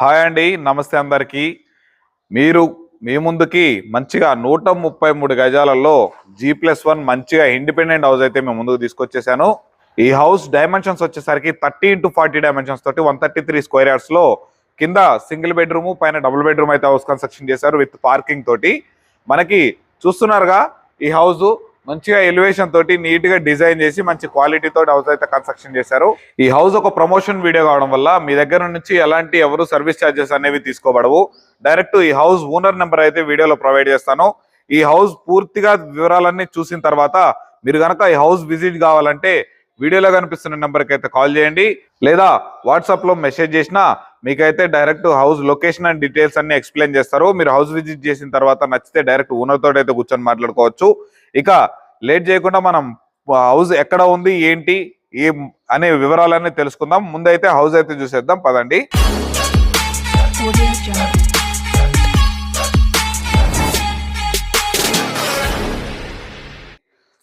Hi అండి నమస్తే అందరికీ. మీరు మీ ముందుకి మంచిగా నూట ముప్పై మూడు గజాలలో జీ ప్లస్ వన్ మంచిగా ఇండిపెండెంట్ హౌస్ అయితే మేము ముందుకు తీసుకొచ్చేసాను. ఈ హౌస్ డైమెన్షన్స్ వచ్చేసరికి థర్టీ ఇంటూ ఫార్టీ డైమెన్షన్స్ తోటి వన్ థర్టీ త్రీ స్క్వేర్ యార్డ్స్లో కింద సింగిల్ బెడ్రూమ్ పైన డబుల్ బెడ్రూమ్ అయితే హౌస్ కన్స్ట్రక్షన్ చేశారు విత్ పార్కింగ్ తోటి. మనకి చూస్తున్నారుగా ఈ హౌస్ మంచిగా ఎలివేషన్ తోటి నీట్గా డిజైన్ చేసి మంచి క్వాలిటీ తోటి హౌస్ అయితే కన్స్ట్రక్షన్ చేశారు. ఈ హౌస్ ఒక ప్రమోషన్ వీడియో కావడం వల్ల మీ దగ్గర నుంచి ఎలాంటి ఎవరు సర్వీస్ ఛార్జెస్ అనేవి తీసుకోబడవు. డైరెక్ట్ ఈ హౌస్ ఓనర్ నెంబర్ అయితే వీడియోలో ప్రొవైడ్ చేస్తాను. ఈ హౌస్ పూర్తిగా వివరాలన్నీ చూసిన తర్వాత మీరు కనుక ఈ హౌస్ విజిట్ కావాలంటే వీడియోలో కనిపిస్తున్న నెంబర్కి అయితే కాల్ చేయండి. లేదా వాట్సాప్లో మెసేజ్ చేసినా మీకైతే direct house location and details అన్ని ఎక్స్ప్లెయిన్ చేస్తారు. మీరు హౌస్ విజిట్ చేసిన తర్వాత నచ్చితే డైరెక్ట్ ఓనర్ తోటి అయితే కూర్చొని మాట్లాడుకోవచ్చు. ఇక లేట్ చేయకుండా మనం హౌస్ ఎక్కడ ఉంది ఏంటి ఏం అనే వివరాలన్నీ తెలుసుకుందాం. ముందైతే హౌస్ అయితే చూసేద్దాం. పదండి.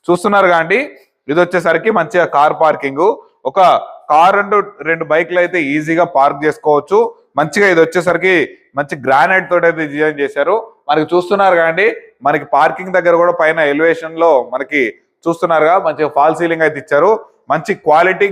చూస్తున్నారు అండి? ఇది వచ్చేసరికి మంచిగా కార్ పార్కింగ్ ఒక కార్ రెండు రెండు బైక్లు అయితే ఈజీగా పార్క్ చేసుకోవచ్చు. మంచిగా ఇది వచ్చేసరికి మంచి గ్రానైట్ తోటి అయితే డిజైన్ చేశారు. మనకి చూస్తున్నారు కాండి మనకి పార్కింగ్ దగ్గర కూడా పైన ఎలివేషన్లో మనకి చూస్తున్నారుగా మంచిగా ఫాల్ సీలింగ్ అయితే ఇచ్చారు. మంచి క్వాలిటీ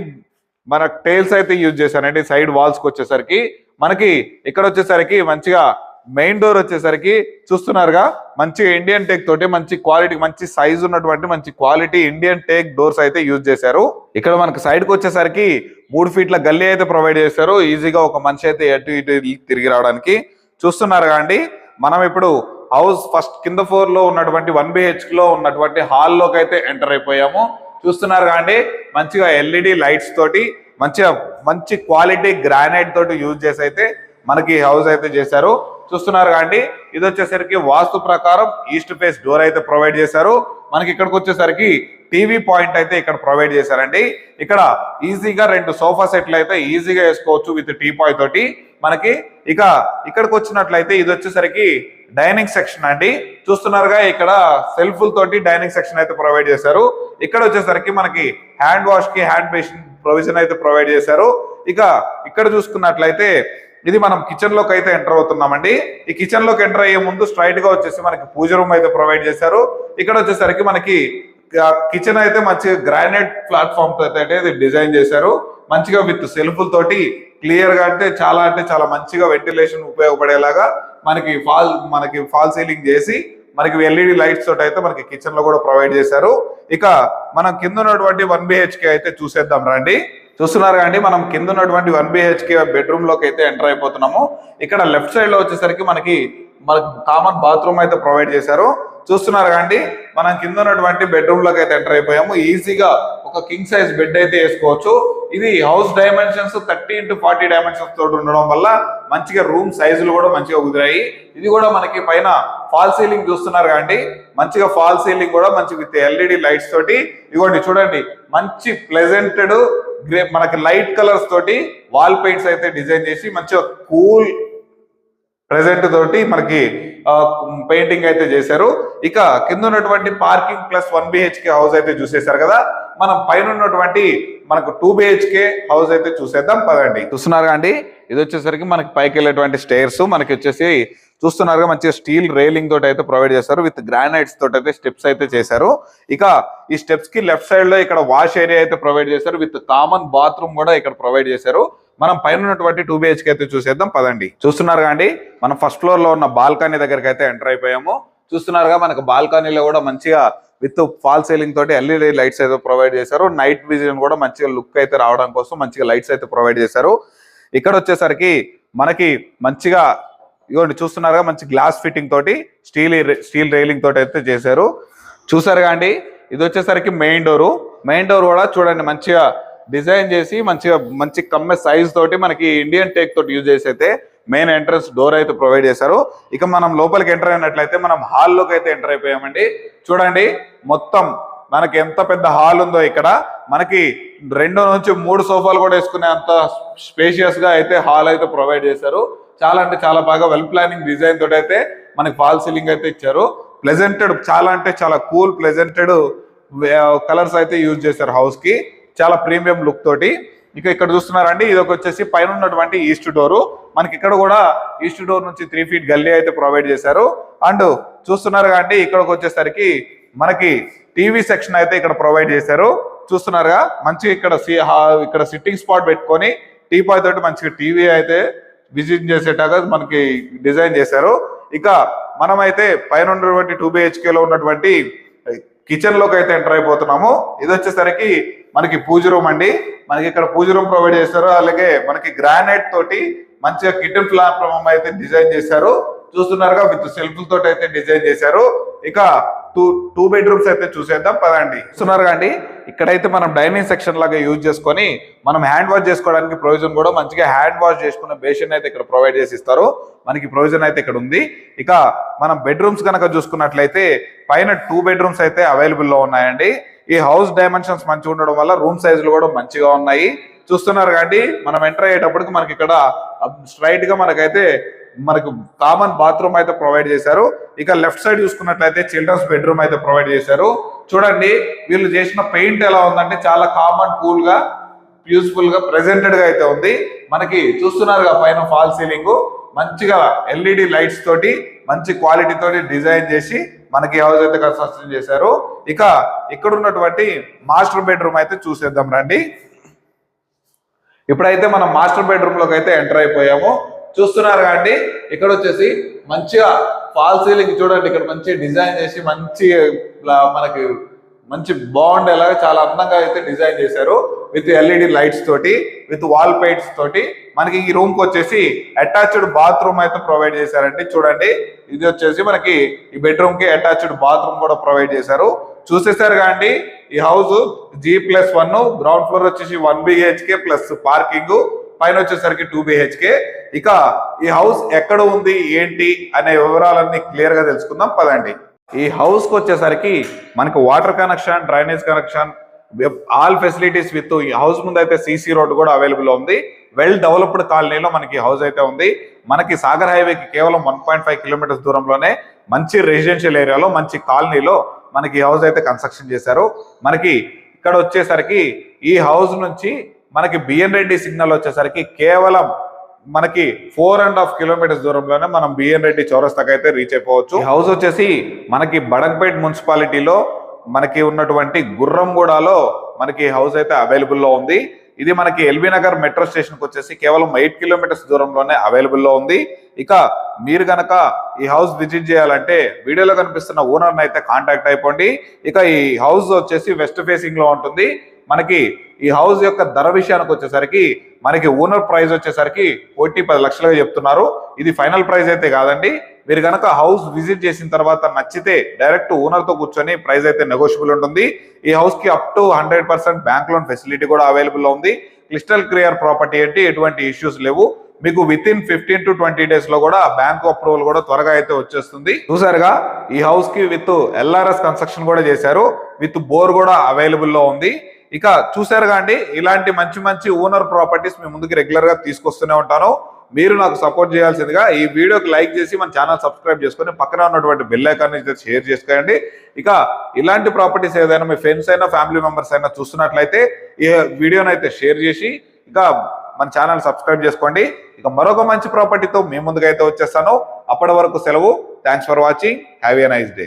మన టైల్స్ అయితే యూజ్ చేశారండి సైడ్ వాల్స్కి వచ్చేసరికి. మనకి ఇక్కడ వచ్చేసరికి మంచిగా మెయిన్ డోర్ వచ్చేసరికి చూస్తున్నారుగా మంచి ఇండియన్ టేక్ తోటి మంచి క్వాలిటీ మంచి సైజ్ ఉన్నటువంటి మంచి క్వాలిటీ ఇండియన్ టేక్ డోర్స్ అయితే యూజ్ చేశారు. ఇక్కడ మనకి సైడ్కి వచ్చేసరికి మూడు ఫీట్ల గల్లీ అయితే ప్రొవైడ్ చేశారు. ఈజీగా ఒక మనిషి అయితే ఎటు ఇటు తిరిగి రావడానికి చూస్తున్నారు అండి. మనం ఇప్పుడు హౌస్ ఫస్ట్ కింద ఫ్లోర్లో ఉన్నటువంటి వన్ బిహెచ్లో ఉన్నటువంటి హాల్లోకి అయితే ఎంటర్ అయిపోయాము. చూస్తున్నారు అండి మంచిగా ఎల్ఈడి లైట్స్ తోటి మంచిగా మంచి క్వాలిటీ గ్రానైట్ తోటి యూజ్ చేసి అయితే మనకి హౌస్ అయితే చేశారు. చూస్తున్నారు అండి ఇది వచ్చేసరికి వాస్తు ప్రకారం ఈస్ట్ ఫేస్ డోర్ అయితే ప్రొవైడ్ చేశారు. మనకి ఇక్కడికి వచ్చేసరికి టీవీ పాయింట్ అయితే ఇక్కడ ప్రొవైడ్ చేశారండి. ఇక్కడ ఈజీగా రెండు సోఫా సెట్లు అయితే ఈజీగా వేసుకోవచ్చు విత్ టీ పాయ్ తోటి. మనకి ఇక ఇక్కడికి వచ్చినట్లయితే ఇది వచ్చేసరికి డైనింగ్ సెక్షన్ అండి. చూస్తున్నారుగా ఇక్కడ సెల్ఫ్ తోటి డైనింగ్ సెక్షన్ అయితే ప్రొవైడ్ చేశారు. ఇక్కడ వచ్చేసరికి మనకి హ్యాండ్ వాష్కి హ్యాండ్ బేసిన్ ప్రొవిజన్ అయితే ప్రొవైడ్ చేశారు. ఇక ఇక్కడ చూసుకున్నట్లయితే ఇది మనం కిచెన్లోకి అయితే ఎంటర్ అవుతున్నామండి. ఈ కిచెన్లోకి ఎంటర్ అయ్యే ముందు స్ట్రైట్గా వచ్చేసి మనకి పూజ రూమ్ అయితే ప్రొవైడ్ చేశారు. ఇక్కడ వచ్చేసరికి మనకి కిచెన్ అయితే మంచి గ్రానైట్ ప్లాట్ఫామ్తో అయితే ఇది డిజైన్ చేశారు. మంచిగా విత్ సెల్ఫుల్ తోటి క్లియర్గా అంటే చాలా అంటే చాలా మంచిగా వెంటిలేషన్ ఉపయోగపడేలాగా మనకి ఫాల్ మనకి ఫాల్ సీలింగ్ చేసి మనకి ఎల్ఈడి లైట్స్ తోటి అయితే మనకి కిచెన్లో కూడా ప్రొవైడ్ చేశారు. ఇక మనం కింద ఉన్నటువంటి వన్ బిహెచ్కే అయితే చూసేద్దాం రండి. చూస్తున్నారు కానీ మనం కింద ఉన్నటువంటి వన్ బిహెచ్కే బెడ్రూమ్లోకి అయితే ఎంటర్ అయిపోతున్నాము. ఇక్కడ లెఫ్ట్ సైడ్లో వచ్చేసరికి మనకి మనకి కామన్ బాత్రూమ్ అయితే ప్రొవైడ్ చేశారు. చూస్తున్నారు కానీ మనం కింద ఉన్నటువంటి బెడ్రూమ్లోకి అయితే ఎంటర్ అయిపోయాము. ఈజీగా ఒక కింగ్ సైజ్ బెడ్ అయితే వేసుకోవచ్చు. ఇది house dimensions thirty into forty dimensions తోటి ఉండడం వల్ల మంచిగా రూమ్ సైజులు కూడా మంచిగా కుదిరాయి. ఇది కూడా మనకి పైన ఫాల్ సీలింగ్ చూస్తున్నారు కాబట్టి మంచిగా ఫాల్ సీలింగ్ కూడా మంచి విత్ ఎల్ఈడి లైట్స్ తోటి. ఇదిగోండి చూడండి మంచి ప్లెజెంటెడ్ గ్రే మనకి లైట్ కలర్స్ తోటి వాల్ పెయింట్స్ అయితే డిజైన్ చేసి మంచిగా కూల్ ప్రెసెంట్ తోటి మనకి పెయింటింగ్ అయితే చేశారు. ఇక కింద ఉన్నటువంటి parking plus one BHK house అయితే చూసేశారు కదా. మనం పైన ఉన్నటువంటి మనకు టూ బిహెచ్కే హౌస్ అయితే చూసేద్దాం. పదండి. చూస్తున్నారు అండి? ఇది వచ్చేసరికి మనకి పైకి వెళ్ళేటువంటి స్టేర్స్ మనకి వచ్చేసి చూస్తున్నారుగా మంచి స్టీల్ రైలింగ్ తోటి అయితే ప్రొవైడ్ చేశారు. విత్ గ్రానైట్స్ తోటి అయితే స్టెప్స్ అయితే చేశారు. ఇక ఈ స్టెప్స్కి లెఫ్ట్ సైడ్లో ఇక్కడ వాష్ ఏరియా అయితే ప్రొవైడ్ చేశారు. విత్ కామన్ బాత్రూమ్ కూడా ఇక్కడ ప్రొవైడ్ చేశారు. మనం పైన ఉన్నటువంటి టూ బిహెచ్కే అయితే చూసేద్దాం పదండి. చూస్తున్నారు అండి? మనం ఫస్ట్ ఫ్లోర్లో ఉన్న బాల్కనీ దగ్గరికి అయితే ఎంటర్ అయిపోయాము. చూస్తున్నారుగా మనకు బాల్కనీలో కూడా మంచిగా విత్ ఫాల్ సీలింగ్ తోటి ఎల్ఈడి లైట్స్ అయితే ప్రొవైడ్ చేశారు. నైట్ విజన్ కూడా మంచిగా లుక్ అయితే రావడం కోసం మంచిగా లైట్స్ అయితే ప్రొవైడ్ చేశారు. ఇక్కడ వచ్చేసరికి మనకి మంచిగా ఇదిగోండి చూస్తున్నారుగా మంచి గ్లాస్ ఫిట్టింగ్ తోటి స్టీల్ స్టీల్ రైలింగ్ తోటి అయితే చేశారు. చూసారుగా అండి? ఇది వచ్చేసరికి మెయిన్ డోరు మెయిన్ డోర్ కూడా చూడండి మంచిగా డిజైన్ చేసి మంచిగా మంచి కమ్మె సైజ్ తోటి మనకి ఇండియన్ టేక్ తోటి యూజ్ చేసి అయితే మెయిన్ ఎంట్రన్స్ డోర్ అయితే ప్రొవైడ్ చేశారు. ఇక మనం లోపలికి ఎంటర్ అయినట్లయితే మనం హాల్లోకి అయితే ఎంటర్ అయిపోయామండి. చూడండి మొత్తం మనకి ఎంత పెద్ద హాల్ ఉందో ఇక్కడ. మనకి రెండు నుంచి మూడు సోఫాలు కూడా వేసుకునే అంత స్పేషియస్గా అయితే హాల్ అయితే ప్రొవైడ్ చేశారు. చాలా అంటే చాలా బాగా వెల్ ప్లానింగ్ డిజైన్ తోటి అయితే మనకి ఫాల్ సీలింగ్ అయితే ఇచ్చారు. ప్లెజెంటెడ్ చాలా అంటే చాలా కూల్ ప్లెజెంటెడ్ కలర్స్ అయితే యూజ్ చేశారు హౌస్కి. చాలా ప్రీమియం లుక్ తోటి. ఇక ఇక్కడ చూస్తున్నారండి ఇది ఒక వచ్చేసి పైన ఉన్నటువంటి ఈస్ట్ డోర్. మనకి ఇక్కడ కూడా ఈస్ట్ డోర్ నుంచి త్రీ ఫీట్ గల్లీ అయితే ప్రొవైడ్ చేశారు. అండ్ చూస్తున్నారు కండి ఇక్కడికి వచ్చేసరికి మనకి టీవీ సెక్షన్ అయితే ఇక్కడ ప్రొవైడ్ చేశారు. చూస్తున్నారుగా మంచి ఇక్కడ సి- ఇక్కడ సిట్టింగ్ స్పాట్ పెట్టుకొని టీపాయ్ తోటి మంచిగా టీవీ అయితే విజిట్ చేసేటాగా మనకి డిజైన్ చేశారు. ఇక మనమైతే పైన ఉన్నటువంటి టూ బిహెచ్కేలో ఉన్నటువంటి కిచెన్లోకి అయితే ఎంటర్ అయిపోతున్నాము. ఇది వచ్చేసరికి మనకి పూజ రూమ్ అండి. మనకి ఇక్కడ పూజ రూమ్ ప్రొవైడ్ చేశారు. అలాగే మనకి గ్రానైట్ తోటి మంచిగా కిటన్ ప్లాట్ఫామ్ అయితే డిజైన్ చేశారు. చూస్తున్నారుగా విత్ సెల్ఫ్ తోటి అయితే డిజైన్ చేశారు. ఇక టూ టూ బెడ్రూమ్స్ అయితే చూసేద్దాం పదండి. చూస్తున్నారు అండి ఇక్కడైతే మనం డైనింగ్ సెక్షన్ లాగా యూజ్ చేసుకొని మనం హ్యాండ్ వాష్ చేసుకోవడానికి ప్రొవిజన్ కూడా మంచిగా హ్యాండ్ వాష్ చేసుకున్న బేషన్ అయితే ఇక్కడ ప్రొవైడ్ చేసి ఇస్తారు. మనకి ప్రొవిజన్ అయితే ఇక్కడ ఉంది. ఇక మనం బెడ్రూమ్స్ కనుక చూసుకున్నట్లయితే పైన టూ బెడ్రూమ్స్ అయితే అవైలబుల్లో ఉన్నాయండి. ఈ హౌస్ డైమెన్షన్స్ మంచిగా ఉండడం వల్ల రూమ్ సైజులు కూడా మంచిగా ఉన్నాయి. చూస్తున్నారు కాబట్టి మనం ఎంటర్ అయ్యేటప్పటికి మనకి ఇక్కడ um, స్ట్రైట్గా మనకైతే మనకు కామన్ బాత్రూమ్ అయితే ప్రొవైడ్ చేశారు. ఇక లెఫ్ట్ సైడ్ చూసుకున్నట్లయితే చిల్డ్రన్స్ బెడ్రూమ్ అయితే ప్రొవైడ్ చేశారు. చూడండి వీళ్ళు చేసిన పెయింట్ ఎలా ఉందంటే చాలా కామన్ కూల్గా యూస్ఫుల్గా ప్రెజెంటెడ్గా అయితే ఉంది. మనకి చూస్తున్నారు పైన ఫాల్ సీలింగ్ మంచిగా ఎల్ఈడి లైట్స్ తోటి మంచి క్వాలిటీ తోటి డిజైన్ చేసి మనకి హౌస్ అయితే కన్స్ట్రక్షన్ చేశారు. ఇక ఇక్కడ ఉన్నటువంటి మాస్టర్ బెడ్రూమ్ అయితే చూసేద్దాం రండి. ఇప్పుడైతే మనం మాస్టర్ బెడ్రూమ్లోకి అయితే ఎంటర్ అయిపోయాము. చూస్తున్నారు కాబట్టి ఇక్కడ వచ్చేసి మంచిగా ఫాల్ సీలింగ్ చూడండి ఇక్కడ మంచి డిజైన్ చేసి మంచి మనకి మంచి బాగుండేలాగా చాలా అందంగా అయితే డిజైన్ చేశారు విత్ ఎల్ఈడి లైట్స్ తోటి విత్ వాల్ పెయింట్స్ తోటి. మనకి ఈ రూమ్కి వచ్చేసి అటాచ్డ్ బాత్రూమ్ అయితే ప్రొవైడ్ చేశారండి. చూడండి ఇది వచ్చేసి మనకి ఈ బెడ్రూమ్కి అటాచ్డ్ బాత్రూమ్ కూడా ప్రొవైడ్ చేశారు. చూసేసారు కాండి ఈ house G plus one ground floor వచ్చేసి వన్ బిహెచ్కే ప్లస్ పార్కింగ్ పైన వచ్చేసరికి టూ బిహెచ్కే. ఇక ఈ హౌస్ ఎక్కడ ఉంది ఏంటి అనే వివరాలన్నీ క్లియర్గా తెలుసుకుందాం. పదండి. ఈ హౌస్కు వచ్చేసరికి మనకి water connection drainage connection all facilities with ఈ హౌస్ ముందు అయితే సీసీ రోడ్ కూడా అవైలబుల్ ఉంది. వెల్ డెవలప్డ్ కాలనీలో మనకి హౌస్ అయితే ఉంది. మనకి సాగర్ హైవేకి కేవలం వన్ పాయింట్ ఫైవ్ కిలోమీటర్స్ దూరంలోనే మంచి రెసిడెన్షియల్ ఏరియాలో మంచి కాలనీలో మనకి హౌస్ అయితే కన్స్ట్రక్షన్ చేశారు. మనకి ఇక్కడ వచ్చేసరికి ఈ హౌస్ నుంచి మనకి బిఎన్ రెడ్డి సిగ్నల్ వచ్చేసరికి కేవలం మనకి ఫోర్ అండ్ హాఫ్ కిలోమీటర్స్ దూరంలోనే మనం బిఎన్ రెడ్డి చౌరస్తాకి అయితే రీచ్ అయిపోవచ్చు. హౌస్ వచ్చేసి మనకి బడంపేట్ మున్సిపాలిటీలో మనకి ఉన్నటువంటి గుర్రంగూడలో మనకి హౌస్ అయితే అవైలబుల్లో ఉంది. ఇది మనకి ఎల్బీ నగర్ మెట్రో స్టేషన్కి వచ్చేసి కేవలం ఎయిట్ కిలోమీటర్స్ దూరంలోనే అవైలబుల్లో ఉంది. ఇక మీరు గనక ఈ హౌస్ విజిట్ చేయాలంటే వీడియోలో కనిపిస్తున్న ఓనర్ని అయితే కాంటాక్ట్ అయిపోండి. ఇక ఈ హౌస్ వచ్చేసి వెస్ట్ ఫేసింగ్లో ఉంటుంది. మనకి ఈ హౌస్ యొక్క ధర విషయానికి వచ్చేసరికి మనకి ఓనర్ ప్రైస్ వచ్చేసరికి కోటి పది లక్షలుగా చెప్తున్నారు. ఇది ఫైనల్ ప్రైస్ అయితే కాదండి. మీరు కనుక హౌస్ విజిట్ చేసిన తర్వాత నచ్చితే డైరెక్ట్ ఓనర్తో కూర్చొని ప్రైస్ అయితే నెగోషియబుల్ ఉంటుంది. ఈ హౌస్కి up to hundred percent bank loan facility కూడా అవైలబుల్ ఉంది. క్లిస్టల్ క్లియర్ ప్రాపర్టీ ఏంటి? ఎటువంటి ఇష్యూస్ లేవు. మీకు within fifteen to twenty డేస్లో కూడా బ్యాంక్ అప్రూవల్ కూడా త్వరగా అయితే వచ్చేస్తుంది. చూసారుగా ఈ హౌస్కి విత్ ఎల్ఆర్ఎస్ కన్స్ట్రక్షన్ కూడా చేశారు. విత్ బోర్ కూడా అవైలబుల్లో ఉంది. ఇక చూసారుగా అండి ఇలాంటి మంచి మంచి ఓనర్ ప్రాపర్టీస్ మీ ముందుకు రెగ్యులర్గా తీసుకొస్తూనే ఉంటాను. మీరు నాకు సపోర్ట్ చేయాల్సిందిగా ఈ వీడియోకి లైక్ చేసి మన ఛానల్ సబ్స్క్రైబ్ చేసుకొని పక్కన ఉన్నటువంటి బెల్ ఐకాన్ షేర్ చేసుకోండి. ఇక ఇలాంటి ప్రాపర్టీస్ ఏదైనా మీ ఫ్రెండ్స్ అయినా ఫ్యామిలీ మెంబర్స్ అయినా చూస్తున్నట్లయితే ఈ వీడియోని అయితే షేర్ చేసి ఇక మన ఛానల్ సబ్స్క్రైబ్ చేసుకోండి. ఇక మరొక మంచి ప్రాపర్టీతో మీ ముందుకైతే అయితే వచ్చేస్తాను. అప్పటి వరకు సెలవు. Thanks for watching have a nice day